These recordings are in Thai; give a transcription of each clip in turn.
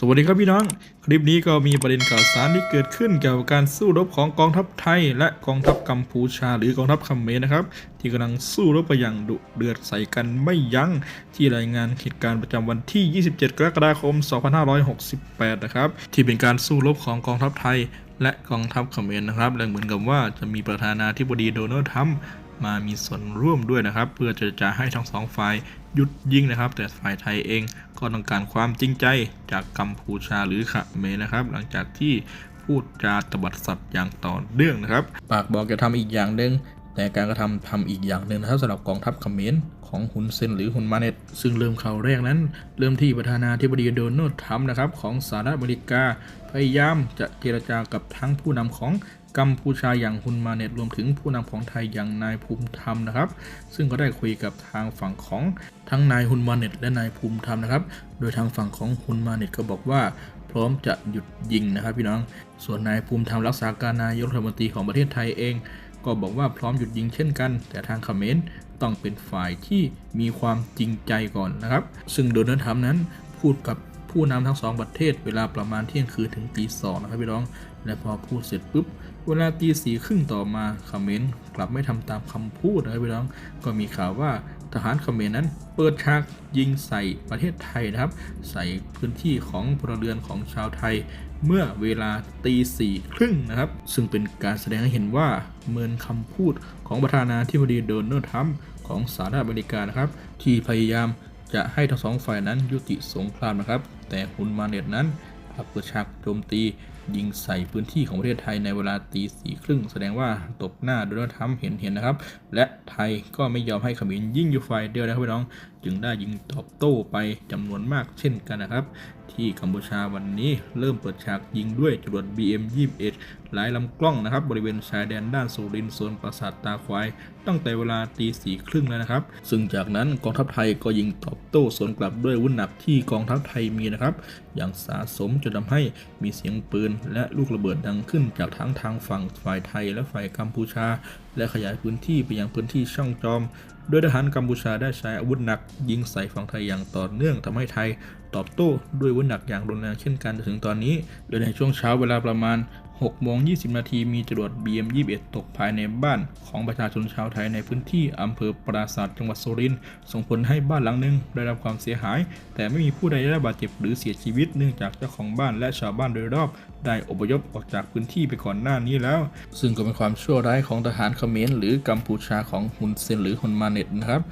สวัสดีครับพี่น้อง คลิปนี้ก็มีประเด็นข่าวสารที่เกิดขึ้นเกี่ยวกับการสู้รบของกองทัพไทย และกองทัพกัมพูชา หรือกองทัพเขมรนะครับ ที่กำลังสู้รบไปอย่างดุเดือดใส่กันไม่ยั้งที่รายงานเหตุการณ์ประจำวันที่ 27 กรกฎาคม 2568 นะครับที่เป็นการสู้รบของกองทัพไทย และกองทัพเขมรนะครับและเหมือนกับว่าจะมีประธานาธิบดีโดนัลด์ทรัมป์ มามีส่วนร่วมด้วยนะครับ เพื่อจะจะให้ทั้งสองฝ่ายหยุดยิงนะครับ แต่ฝ่ายไทยเองก็ต้องการความจริงใจจากกัมพูชาหรือเขมรนะครับ หลังจากที่พูดจาตบัดสัตว์อย่างต่อเนื่องนะครับ ปากบอกจะทำอีกอย่างหนึ่งแต่การกระทำทำอีกอย่างหนึ่งนะครับสำหรับกองทัพเขมรของฮุนเซนหรือฮุนมาเนตซึ่งเริ่มข่าวแรกนั้น เริ่มที่ประธานาธิบดีโดนัลด์ทรัมป์นะครับของสหรัฐอเมริกา พยายามจะเจรจากับทั้งผู้นำของ กัมพูชาอย่างฮุนมาเน็ตรวมถึงผู้นำของไทยอย่างนายภูมิธรรมนะครับ ซึ่งก็ได้คุยกับทางฝั่งของทั้งนายฮุนมาเน็ตและนายภูมิธรรมนะครับ โดยทางฝั่งของฮุนมาเน็ตก็บอกว่า พร้อมจะหยุดยิงนะครับพี่น้อง ส่วนนายภูมิธรรมรักษาการนายกรัฐมนตรีของประเทศไทยเอง ก็บอกว่าพร้อมหยุดยิงเช่นกัน แต่ทางเขมรต้องเป็นฝ่ายที่มีความจริงใจก่อนนะครับ ซึ่งโดนัลด์ทรัมป์นั้นพูดกับผู้นำทั้งสองประเทศเวลาประมาณเที่ยงคืนถึงตีสองนะครับพี่น้อง และพอพูดเสร็จปุ๊บ เวลาตีสี่ครึ่งต่อมาเขมรกลับไม่ทำตามคำพูดนะครับพี่น้อง ก็มีข่าวว่าทหารเขมรนั้น เปิดฉากยิงใส่ประเทศไทยนะครับ ใส่พื้นที่ของพลเรือนของชาวไทย เมื่อเวลาตีสี่ครึ่งนะครับ ซึ่งเป็นการแสดงให้เห็นว่าเมินคำพูดของประธานาธิบดีโดนัลด์ทรัมป์ของสหรัฐอเมริกานะครับ ที่พยายามจะให้ทั้งสองฝ่ายนั้นยุติสงครามนะครับ แต่ฮุนมาเน็ตนั้นกลับเปิดฉากโจมตี ยิงใส่พื้นที่ของประเทศไทยในเวลาตีสี่ครึ่งแสดงว่าตบหน้าโดนัลด์ทรัมป์เห็นเห็นนะครับ และไทยก็ไม่ยอมให้ขมรยิงอยู่ฝ่ายเดียวนะครับพี่น้อง จึงได้ยิงตอบโต้ไปจำนวนมากเช่นกันนะครับ ที่กัมพูชาวันนี้เริ่มเปิดฉากยิงด้วยจรวด BM21 หลายลำกล้องนะครับ บริเวณชายแดนด้านสุรินทร์โซนปราสาทตาควาย ตั้งแต่เวลาตีสี่ครึ่งแล้วนะครับ ซึ่งจากนั้นกองทัพไทยก็ยิงตอบโต้สวนกลับด้วยวุธหนักที่กองทัพไทยมีนะครับ อย่างสาสมจนทำให้มีเสียงปืนและลูกระเบิดดังขึ้นจากทั้งทางฝั่งฝ่ายไทยและฝ่ายกัมพูชา และขยายพื้นที่ไปยังพื้นที่ช่องจอม โดยทหารกัมพูชาได้ใช้อาวุธหนัก ยิงใส่ฝั่งไทยอย่างต่อเนื่องทำให้ไทย ตอบโต้ด้วยวุธหนักอย่างรุนแรงเช่นกันจนถึงตอนนี้ โดยในช่วงเช้าเวลาประมาณ 6โมง20 นาทีมีจรวด BM21 ตกภายในบ้านของประชาชนชาวไทยในพื้นที่อำเภอปราศาสาทจังหวัดสุรินทร์ส่งผลให้บ้านหลังหนึ่งได้รับความเสียหาย แต่ไม่มีผู้ใดได้รับบาดเจ็บหรือเสียชีวิตเนื่องจากเจ้าของบ้านและชาวบ้านโดยรอบได้อพยพออกจากพื้นที่ไปก่อนหน้านี้แล้ว ซึ่งก็เป็นความชั่วร้ายของทหารเขมรหรือกัมพูชาของฮุนเซนหรือฮุนมาเน็ตนะครับ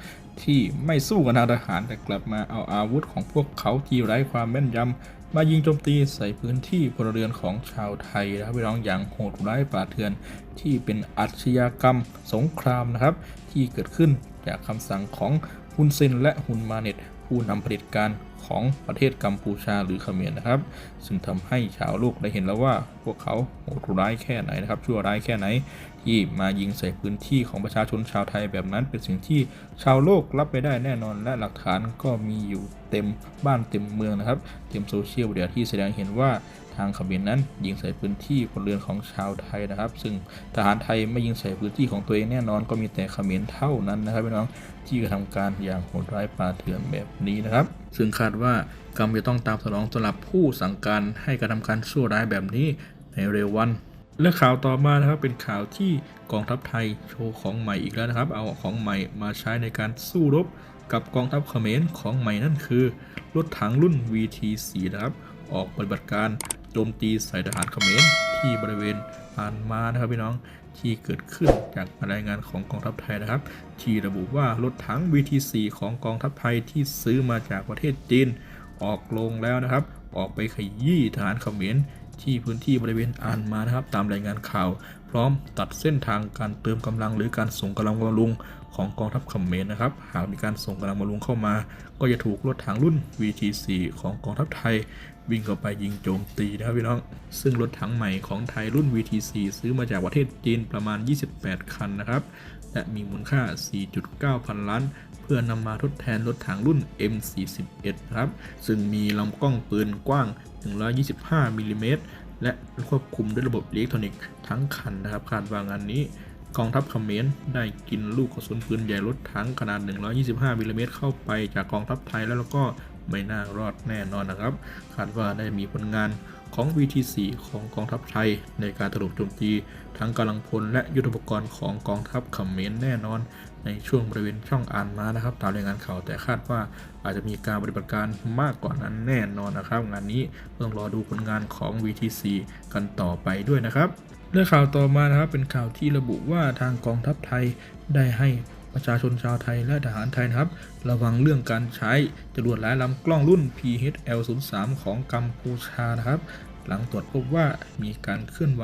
ที่ไม่สู้กับทางทหารแต่กลับมาเอาอาวุธของพวกเขาที่ไร้ความแม่นยำ มายิงโจมตีใส่พื้นที่พลเรือนของชาวไทยนะครับพี่น้องอย่างโหดร้ายป่าเถื่อน ที่เป็นอาชญากรรมสงครามนะครับ ที่เกิดขึ้นจากคำสั่งของฮุนเซนและฮุนมาเน็ตผู้นำเผด็จการของประเทศกัมพูชาหรือเขมรนะครับ ซึ่งทำให้ชาวโลกได้เห็นแล้วว่าพวกเขาโหดร้ายแค่ไหนนะครับชั่วร้ายแค่ไหน ที่มายิงใส่พื้นที่ของประชาชนชาวไทยแบบนั้น เป็นสิ่งที่ชาวโลกรับไม่ได้แน่นอน และหลักฐานก็มีอยู่เต็มบ้านเต็มเมืองนะครับเต็มโซเชียลเดียที่แสดงเห็นว่าทางเขมรนั้นยิงใส่พื้นที่พลเรือนของชาวไทยนะครับ ซึ่งทหารไทยไม่ยิงใส่พื้นที่ของตัวเองแน่นอนก็มีแต่เขมรเท่านั้นนะครับพี่น้องที่กระทำการอย่างโหดร้ายป่าเถื่อนแบบนี้นะครับ ซึ่งคาดว่ากรรมจะต้องตามสนองสำหรับผู้สั่งการให้กระทำการชั่วร้ายแบบนี้ในเร็ววัน และข่าวต่อมานะครับเป็นข่าวที่กองทัพไทยโชว์ของใหม่อีกแล้วนะครับ เอาของใหม่มาใช้ในการสู้รบกับกองทัพเขมรของใหม่นั่นคือรถถังรุ่น VT4 นะครับ ออกปฏิบัติการโจมตีใส่ทหารเขมรที่บริเวณผ่านมานะครับพี่น้องที่เกิดขึ้นจากรายงานของกองทัพไทยนะครับ ที่ระบุว่ารถถัง VT4 ของกองทัพไทยที่ซื้อมาจากประเทศจีนออกลงแล้วนะครับ ออกไปขยี้ทหารเขมร ที่พื้นที่บริเวณอ่านมานะครับ ตามรายงานข่าว พร้อมตัดเส้นทางการเติมกำลังหรือการส่งกำลังบำรุงของกองทัพเขมรนะครับ หากมีการส่งกำลังบำรุงเข้ามา ก็จะถูกรถถังรุ่น VT4 ของกองทัพไทย วิ่งเข้าไปยิงโจมตีนะครับพี่น้อง ซึ่งรถถังใหม่ของไทยรุ่น VT4 ซื้อมาจากประเทศจีนประมาณ 28 คันนะครับ และมีมูลค่า 4.9 พันล้าน เพื่อนำมาทดแทนรถถังรุ่น M41 ครับ ซึ่งมีลำกล้องปืนกว้าง 125มิลลิเมตรและควบคุมด้วยระบบอิเล็กทรอนิกส์ทั้งคันนะครับคาดว่างานนี้กองทัพเขมรได้กินลูกกระสุนปืนใหญ่รถถังขนาด 125มิลลิเมตรเข้าไปจากกองทัพไทยแล้วแล้วก็ ไม่น่ารอดแน่นอนนะครับ คาดว่าได้มีผลงานของ VT4 ของกองทัพไทย ในการถล่มโจมตีทั้งกำลังพลและยุทธปกรณ์ของกองทัพเขมรแน่นอน ในช่วงบริเวณช่องอ่านมานะครับ ตามรายงานข่าวแต่คาดว่าอาจจะมีการปฏิบัติการมากกว่านั้นแน่นอนนะครับ งานนี้ต้องรอดูผลงานของ VT4 กันต่อไปด้วยนะครับเรื่องข่าวต่อมานะครับเป็นข่าวที่ระบุว่าทางกองทัพไทยได้ให้ ประชาชนชาวไทยและทหารไทยนะครับ ระวังเรื่องการใช้จรวดหลายลำกล้องรุ่น PHL-03 ของกัมพูชานะครับ หลังตรวจพบว่ามีการเคลื่อนไหว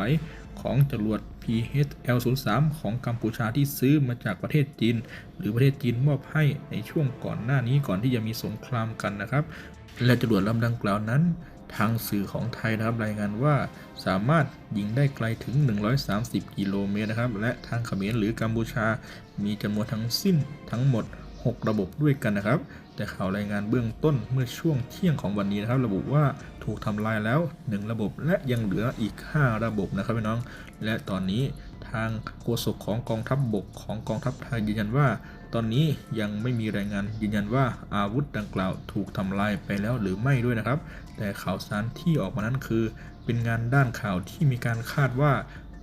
ของจรวด PHL-03 ของกัมพูชาที่ซื้อมาจากประเทศจีน หรือประเทศจีนมอบให้ในช่วงก่อนหน้านี้ก่อนที่จะมีสงครามกันนะครับ และจรวดลำดังกล่าวนั้น ทางสื่อของไทยนะครับรายงานว่าสามารถยิงได้ไกลถึง 130 กิโลเมตรนะครับ และทางเขมรหรือกัมพูชา มีจำนวนทั้งสิ้นทั้งหมด 6 ระบบด้วยกันนะครับ แต่ข่าวรายงานเบื้องต้นเมื่อช่วงเที่ยงของวันนี้นะครับ ระบุว่าถูกทำลายแล้ว 1 ระบบและยังเหลืออีก 5 ระบบนะครับพี่น้อง และตอนนี้ ทางโฆษกของกองทัพบบกของกองทัพไทยยืนยันว่า ตอนนี้ยังไม่มีรายงานยืนยันว่าอาวุธดังกล่าวถูกทำลายไปแล้วหรือไม่ด้วยนะครับ แต่ข่าวสารที่ออกมานั้นคือ เป็นงานด้านข่าวที่มีการคาดว่า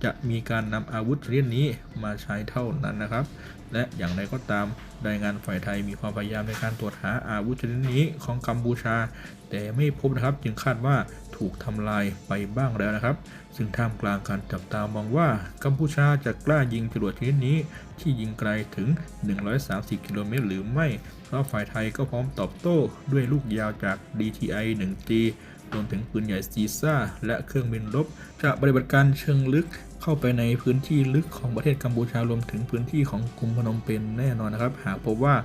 จะมีการนำอาวุธชนิดนี้มาใช้เท่านั้นนะครับ และอย่างไรก็ตามรายงานฝ่ายไทยมีความพยายามในการตรวจหาอาวุธชนิดนี้ของกัมพูชา แต่ไม่พบนะครับจึงคาดว่า ถูกทำลายไปบ้างแล้วนะครับ ซึ่งท่ามกลางการจับตามองว่ากัมพูชาจะกล้ายิงจรวดชนิดนี้ ที่ยิงไกลถึง 130 กิโลเมตรหรือไม่ เพราะฝ่ายไทยก็พร้อมตอบโต้ด้วยลูกยาวจาก DTI 1G รวมถึงปืนใหญ่ซีซ่าและเครื่องบินรบ จะปฏิบัติการเชิงลึกเข้าไปในพื้นที่ลึกของประเทศกัมพูชารวมถึงพื้นที่ของกรุงพนมเปญแน่นอนนะครับ หากพบว่า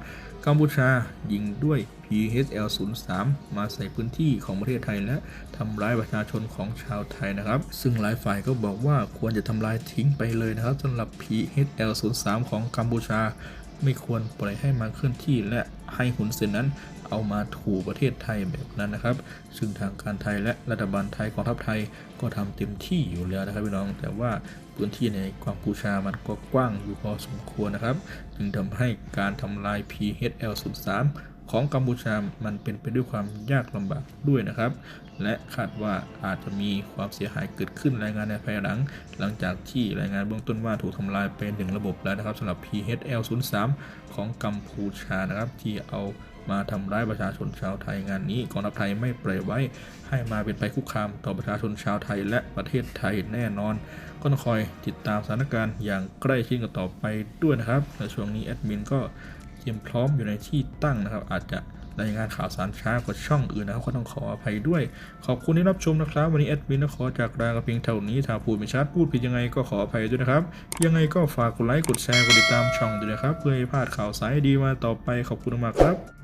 กัมพูชายิงด้วย PHL-03 มาใส่พื้นที่ของประเทศไทยและทำร้ายประชาชนของชาวไทยนะครับ ซึ่งหลายฝ่ายก็บอกว่าควรจะทำลายทิ้งไปเลยนะครับสำหรับ PHL-03 ของกัมพูชา ไม่ควรปล่อยให้มาเคลื่อนที่และให้หุนเซนนั้น เอามาถูประเทศไทยแบบนั้นนะครับ ซึ่งทางการไทยและรัฐบาลไทยกองทัพไทยก็ทำเต็มที่อยู่แล้วนะครับพี่น้องแต่ว่าพื้นที่ในกัมพูชามันก็กว้างอยู่พอสมควรนะครับ จึงทำให้การทำลาย PHL-03 ของกัมพูชา มันเป็นไปด้วยความยากลำบากด้วยนะครับ และคาดว่าอาจจะมีความเสียหายเกิดขึ้นรายงานในภายหลัง หลังจากที่รายงานเบื้องต้นว่าถูกทำลายเป็นหนึ่งระบบแล้วนะครับสำหรับ PHL-03 ของกัมพูชานะครับที่เอา มาทำร้ายประชาชนชาวไทยงานนี้กองทัพไทยไม่ปล่อยไว้ ให้มาเป็นภัยคุกคามต่อประชาชนชาวไทยและประเทศไทยแน่นอน ก็ต้องคอยติดตามสถานการณ์อย่างใกล้ชิดกันต่อไปด้วยนะครับในช่วงนี้แอดมินก็เตรียมพร้อมอยู่ในที่ตั้งนะครับ อาจจะรายงานข่าวสารช้ากว่าช่องอื่นนะครับก็ต้องขออภัยด้วย ขอบคุณที่รับชมนะครับ วันนี้แอดมินขอจากลากับเพียงเท่านี้ถ้าพูดไม่ชัดพูดผิดยังไงก็ขออภัยด้วยนะครับ ยังไงก็ฝากกดไลค์กดแชร์กดติดตามช่องด้วยนะครับ เพื่อให้พลาดข่าวสารดีมาต่อไปขอบคุณมากครับ